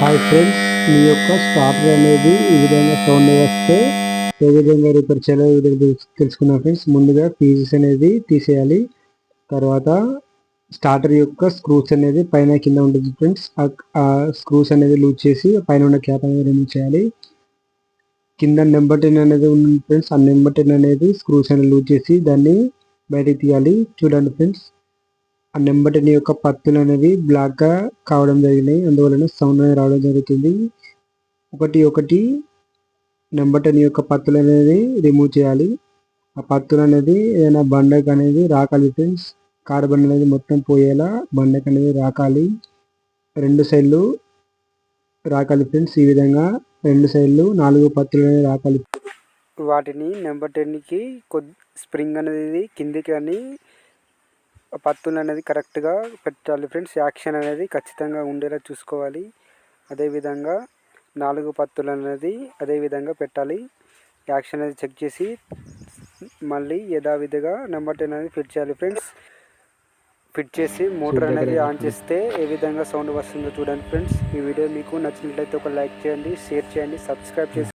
Hi friends మీ యొక్క starter అనేది ఈ విధంగా సౌండ్ వస్తే ఏ విధంగా రిపేర్ చేయాలో ఈ విధంగా తెలుసుకున్నాం ఫ్రెండ్స్ ముందుగా పీసెస్ అనేది తీసేయాలి. తర్వాత స్టార్టర్ యొక్క స్క్రూస్ అనేది పైన కింద ఉంటుంది ఫ్రెండ్స్ ఆ స్క్రూస్ అనేది లూజ్ చేసి పైన ఉన్న క్యాప్ అనేది రిమూవ్ చేయాలి. కింద నెంబర్ టెన్ అనేది ఉంది ఫ్రెండ్స్ ఆ నెంబర్ టెన్ అనేది స్క్రూస్ అనేది లూజ్ చేసి దాన్ని బయటికి తీయాలి. చూడండి ఫ్రెండ్స్ ఆ యొక్క పత్తులు అనేవి బ్లాక్గా కావడం జరిగినాయి అందువలన సౌండ్ అనేది రావడం జరుగుతుంది. ఒకటి ఒకటి నెంబర్ యొక్క పత్తులు అనేది రిమూవ్ చేయాలి. ఆ పత్తులు అనేది ఏదైనా బండకు అనేది రాకాలి ఫ్రెండ్స్ కార్బన్ అనేది మొత్తం పోయేలా బండకు అనేది రాకాలి. రెండు సైడ్లు రాకాలి ఫ్రెండ్స్ ఈ విధంగా రెండు సైడ్లు నాలుగు పత్తులు అనేది రాకాలి. వాటిని నెంబర్ టెన్కి కొద్ది స్ప్రింగ్ అనేది కిందికి అని పత్తులు అనేది కరెక్ట్గా పెట్టాలి ఫ్రెండ్స్. యాక్షన్ అనేది ఖచ్చితంగా ఉండేలా చూసుకోవాలి. అదేవిధంగా నాలుగు పత్తులు అనేది అదే విధంగా పెట్టాలి. యాక్షన్ అనేది చెక్ చేసి మళ్ళీ యథావిధిగా నెంబర్ టెన్ అనేది ఫిట్ చేయాలి ఫ్రెండ్స్. ఫిట్ చేసి మోటార్ అనేది ఆన్ చేస్తే ఏ విధంగా సౌండ్ వస్తుందో చూడండి ఫ్రెండ్స్. ఈ వీడియో మీకు నచ్చినట్లయితే ఒక లైక్ చేయండి షేర్ చేయండి సబ్స్క్రైబ్ చేసి